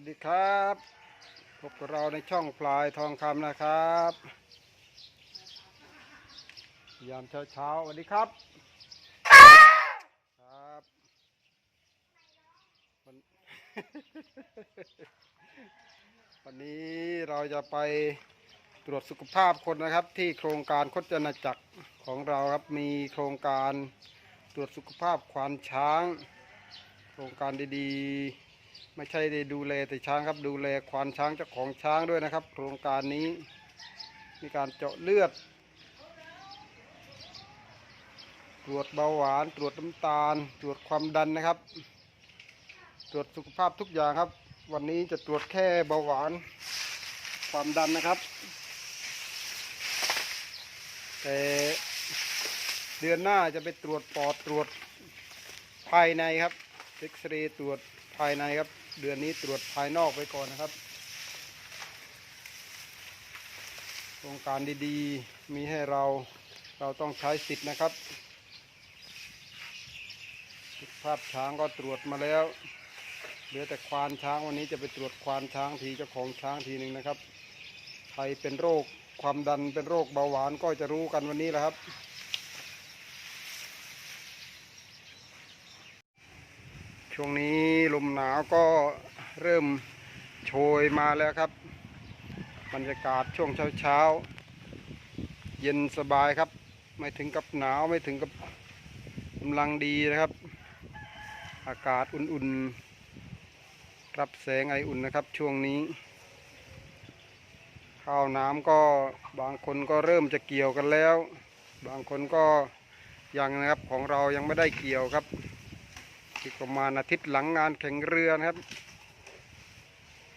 วัสดีครับพบกับเราในช่องพลายทองคำนะครับ ยามเช้าเช้าสวัสดีครับ ครับวันวันนี้เราจะไปตรวจสุขภาพคนนะครับ ที่โครงการคดจนาจักรของเราครับมีโครงการตรวจสุขภาพควานช้าง โครงการดีๆ ไม่ใช่ได้ดูแลแต่ช้างครับดูแลควานช้างเจ้าของช้างด้วยนะครับ โครงการนี้มีการเจาะเลือด ตรวจเบาหวาน ตรวจน้ำตาล ตรวจความดันนะครับ ตรวจสุขภาพทุกอย่างครับ วันนี้จะตรวจแค่เบาหวาน ความดันนะครับ แต่เดือนหน้าจะไปตรวจปอดตรวจภายในครับ เอ็กซเรย์ตรวจภายในครับ เดือนนี้ตรวจภายนอกไปก่อนนะครับโครงการดีๆ มีให้เราเราต้องใช้สิทธิ์นะครับภาพช้างก็ตรวจมาแล้ว เหลือแต่ควานช้างวันนี้จะไปตรวจควานช้างทีเจ้าของช้างทีหนึ่งนะครับ ใครเป็นโรคความดันเป็นโรคเบาหวานก็จะรู้กันวันนี้แหละครับ ช่วงนี้ลมหนาวก็เริ่มโชยมาแล้วครับ บรรยากาศช่วงเช้าเช้าๆเย็นสบายครับ ไม่ถึงกับหนาวไม่ถึงกับกำลังดีนะครับ อากาศอุ่นๆ รับแสงไออุ่นนะครับช่วงนี้ ข้าวน้ำก็บางคนก็เริ่มจะเกี่ยวกันแล้ว บางคนก็ยังนะครับของเรายังไม่ได้เกี่ยวครับ อีกประมาณอาทิตย์หลังงานแข่งเรือนะครับ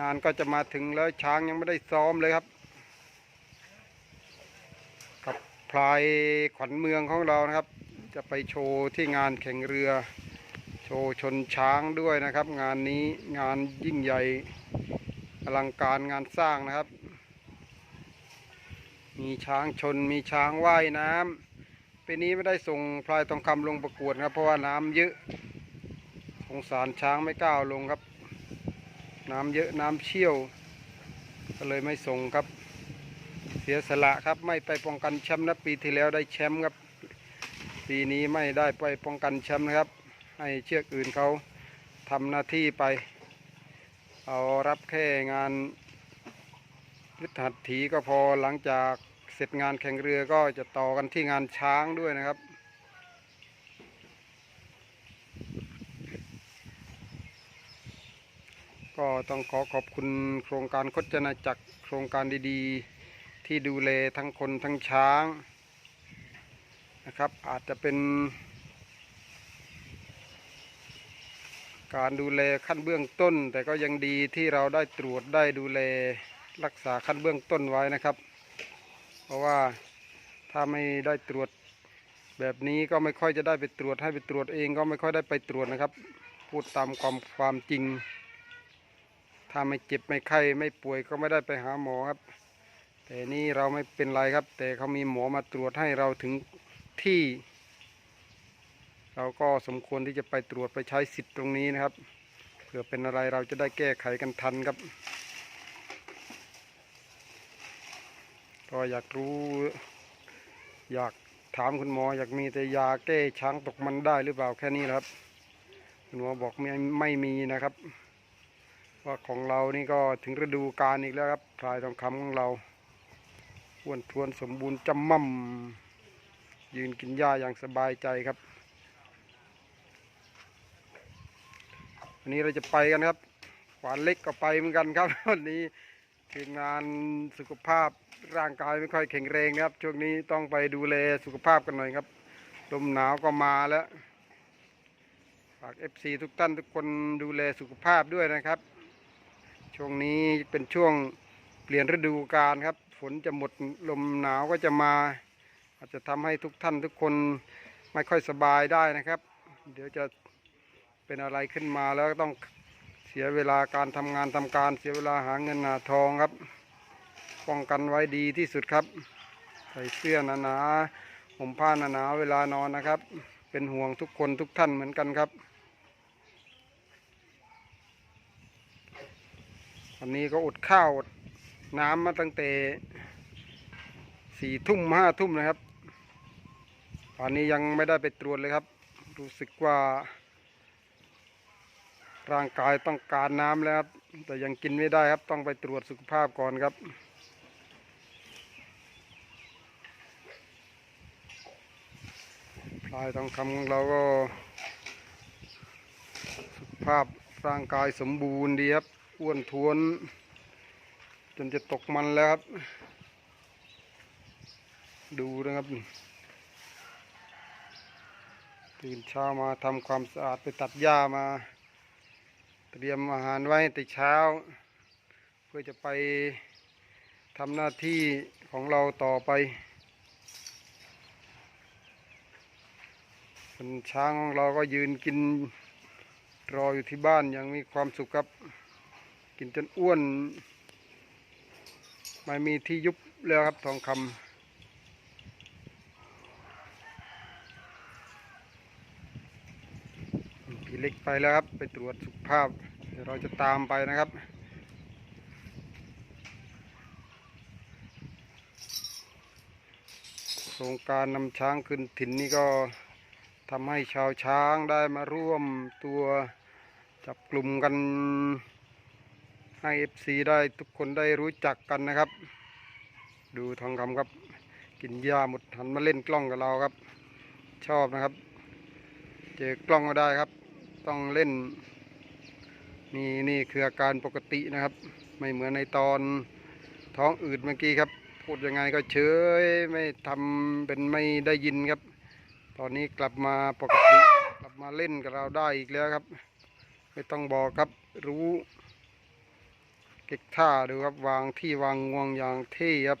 งานก็จะมาถึงแล้วช้างยังไม่ได้ซ้อมเลยครับ กับพลายขวัญเมืองของเรานะครับ จะไปโชว์ที่งานแข่งเรือ โชว์ชนช้างด้วยนะครับ งานนี้งานยิ่งใหญ่อลังการงานสร้างนะครับ มีช้างชนมีช้างว่ายน้ำปีนี้ไม่ได้ส่งพลายทองคำลงประกวดครับเพราะว่าน้ำเยอะ งสารช้างไม่ก้าเอาลงครับ น้ำเยอะน้ำเชี่ยว ก็เลยไม่ส่งครับ เสียสละครับไม่ไปป้องกันแชมป์นะปีที่แล้วได้แชมป์ครับ ปีนี้ไม่ได้ไปป้องกันแชมป์นะครับ ให้เชือกอื่นเขาทำหน้าที่ไป เอารับแค่งานยุทธหัตถีก็พอหลังจากเสร็จงานแข่งเรือก็จะต่อกันที่งานช้างด้วยนะครับ ก็ต้องขอขอบคุณโครงการคจนาจักรโครงการดีๆ ที่ดูแลทั้งคนทั้งช้างนะครับ อาจจะเป็น การดูแลขั้นเบื้องต้น แต่ก็ยังดีที่เราได้ตรวจได้ดูแลรักษาขั้นเบื้องต้นไว้นะครับ เพราะว่าถ้าไม่ได้ตรวจแบบนี้ก็ไม่ค่อยจะได้ไปตรวจให้ไปตรวจเองก็ไม่ค่อยได้ไปตรวจนะครับ พูดตามความความจริง ถ้าไม่เจ็บไม่ไข้ไม่ป่วยก็ไม่ได้ไปหาหมอครับ แต่นี่เราไม่เป็นไรครับ แต่เขามีหมอมาตรวจให้เราถึงที่ เราก็สมควรที่จะไปตรวจไปใช้สิทธิ์ตรงนี้นะครับเผื่อเป็นอะไรเราจะได้แก้ไขกันทันครับก็อยากรู้ อยากถามคุณหมออยากมีแต่ยาแก้ช้างตกมันได้หรือเปล่าแค่นี้ครับ คุณหมอบอกไม่ไม่มีนะครับ ว่าของเรานี่ก็ถึงฤดูกาลอีกแล้วครับพลายทองคำของเราอ้วนทวนสมบูรณ์จำม่ำยืนกินหญ้าอย่างสบายใจครับวันนี้เราจะไปกันครับขวานเล็กก็ไปเหมือนกันครับวันนี้ทีมงานสุขภาพร่างกายไม่ค่อยแข็งแรงนะครับ ช่วงนี้ต้องไปดูแลสุขภาพกันหน่อยครับลมหนาวก็มาแล้วฝาก FC ทุกท่านทุกคนดูแลสุขภาพด้วยนะครับ ช่วงนี้เป็นช่วงเปลี่ยนฤดูกาลครับ ฝนจะหมดลมหนาวก็จะมา อาจจะทำให้ทุกท่านทุกคนไม่ค่อยสบายได้นะครับ เดี๋ยวจะเป็นอะไรขึ้นมาแล้วต้องเสียเวลาการทำงานทำการเสียเวลาหาเงินหาทองครับ ป้องกันไว้ดีที่สุดครับ ใส่เสื้อหนาๆห่มผ้าหนาๆเวลานอนนะครับ เป็นห่วงทุกคนทุกท่านเหมือนกันครับ วันนี้ก็อดข้าวอดน้ำมาตั้งแต่สี่ทุ่มห้าทุ่มนะครับตอนนี้ยังไม่ได้ไปตรวจเลยครับ รู้สึกว่าร่างกายต้องการน้ำแล้วครับ แต่ยังกินไม่ได้ครับ ต้องไปตรวจสุขภาพก่อนครับ พลายทองคำของเราก็ สุขภาพร่างกายสมบูรณ์ดีครับ อ้วนท้วน จนจะตกมันแล้วครับ ดูนะครับตื่นเช้ามาทำความสะอาดไปตัดหญ้ามา เตรียมอาหารไว้แต่เช้า เพื่อจะไปทำหน้าที่ของเราต่อไปส่วนช้างของเราก็ยืนกินรออยู่ที่บ้านยังมีความสุขครับ กินจนอ้วนไม่มีที่ยุบแล้วครับทองคำพี่เล็กไปแล้วครับ ไปตรวจสุขภาพ เดี๋ยวเราจะตามไปนะครับ โครงการนำช้างขึ้นถิ่นนี่ก็ทำให้ชาวช้างได้มาร่วมตัวจับกลุ่มกัน ให้เอฟซีได้ทุกคนได้รู้จักกันนะครับ ดูทองคำครับ กินหญ้าหมดหันมาเล่นกล้องกับเราครับ ชอบนะครับ เจอกล้องก็ได้ครับ ต้องเล่น นี่นี่คืออาการปกตินะครับ ไม่เหมือนในตอนท้องอืดเมื่อกี้ครับ พูดยังไงก็เฉยไม่ทำเป็นไม่ได้ยินครับ ตอนนี้กลับมาปกติกลับมาเล่นกับเราได้อีกแล้วครับ ไม่ต้องบอกครับรู้ เก็กท่าดูครับวางที่วางงวงอย่างเท่ครับ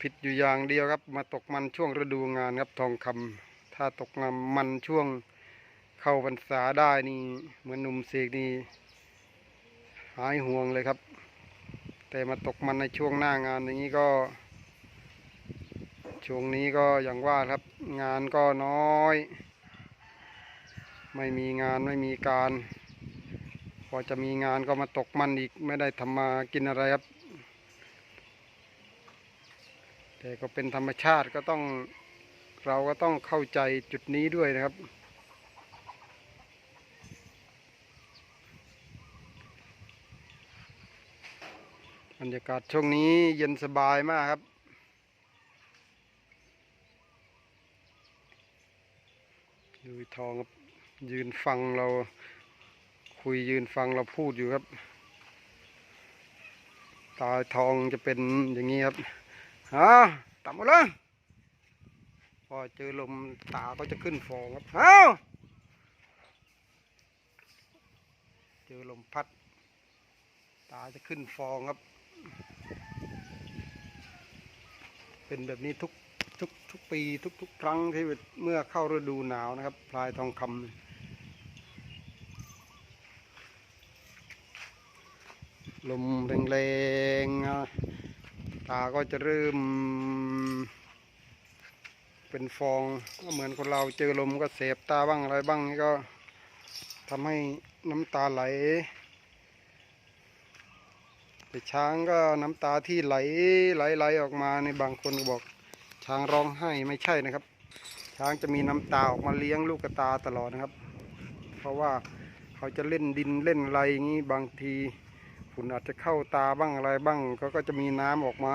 ผิดอยู่อย่างเดียวครับ มาตกมันช่วงฤดูงานครับทองคำถ้าตกงานมันช่วงเข้าพรรษาได้นี่เหมือนหนุ่มเสกนี่หายห่วงเลยครับ แต่มาตกมันในช่วงหน้างานอย่างนี้ก็ช่วงนี้ก็อย่างว่าครับงานก็น้อย ไม่มีงานไม่มีการ พอจะมีงานก็มาตกมันอีกไม่ได้ทำมากินอะไรครับ แต่ก็เป็นธรรมชาติก็ต้องเราก็ต้องเข้าใจจุดนี้ด้วยนะครับ บรรยากาศช่วงนี้เย็นสบายมากครับดูทองครับ ยืนฟังเราคุยยืนฟังเราพูดอยู่ครับ ตาทองจะเป็นอย่างนี้ครับฮะต่ำหมดเลยพอเจอลมตาก็จะขึ้นฟองครับเอ้าเจอลมพัด ตาจะขึ้นฟองครับ เป็นแบบนี้ทุก ทุกทุกปีทุกทุกครั้งที่เมื่อเข้าฤดูหนาวนะครับพลายทองคำลมแรงๆตาก็จะเริ่ม เป็นฟองก็เหมือนคนเราเจอลมก็เสบตาบ้างอะไรบ้างนี่ก็ทำให้น้ำตาไหลแต่ช้างก็น้ำตาที่ไหลไหลไหลออกมาในบางคนก็บอก ช้างร้องไห้ไม่ใช่นะครับ ช้างจะมีน้ำตาออกมาเลี้ยงลูกกระตาตลอดนะครับ เพราะว่าเขาจะเล่นดินเล่นอะไรอย่างนี้บางทีฝุ่นอาจจะเข้าตาบ้างอะไรบ้างเขาก็จะมีน้ำออกมา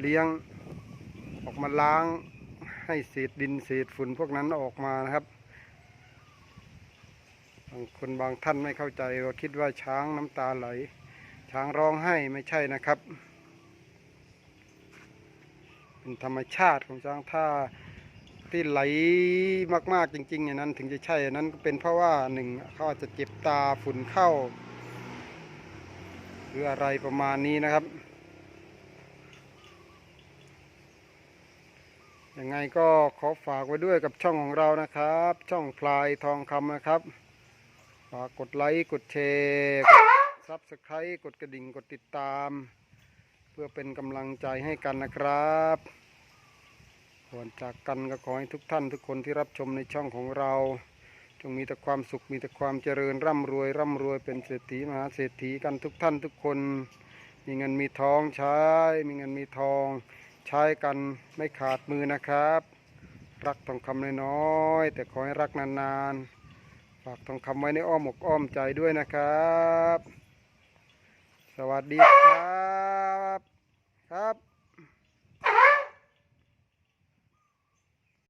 เลี้ยงออกมาล้างให้เศษดินเศษฝุ่นพวกนั้นออกมานะครับบางคนบางท่านไม่เข้าใจว่าคิดว่าช้างน้ำตาไหล ช้างร้องไห้ไม่ใช่นะครับ เป็นธรรมชาติของช้างถ้าที่ไหลมากๆจริงๆอย่างนั้นถึงจะใช่นั้นก็เป็นเพราะว่าหนึ่งเขาอาจจะเจ็บตาฝุ่นเข้า หรืออะไรประมาณนี้นะครับยังไงก็ขอฝากไว้ด้วยกับช่องของเรานะครับ ช่องพลายทองคำนะครับ ฝากกดไลค์ กดแชร์กดซับสไครต์กดกระดิ่ง กดติดตาม พื่อเป็นกำลังใจให้กันนะครับก่อนจากกันก็ขอให้ทุกท่านทุกคนที่รับชมในช่องของเรา จงมีแต่ความสุขมีแต่ความเจริญร่ำรวยร่ำรวยเป็นเศรษฐีมหาเศรษฐีกันทุกท่านทุกคน มีเงินมีทองใช้ มีเงินมีทอง ใช้กันไม่ขาดมือนะครับ รักทองคำน้อยๆแต่ขอให้รักนานๆ ฝากทองคำไว้ในอ้อมอกอ้อมใจด้วยนะครับ สวัสดีครับ ครับ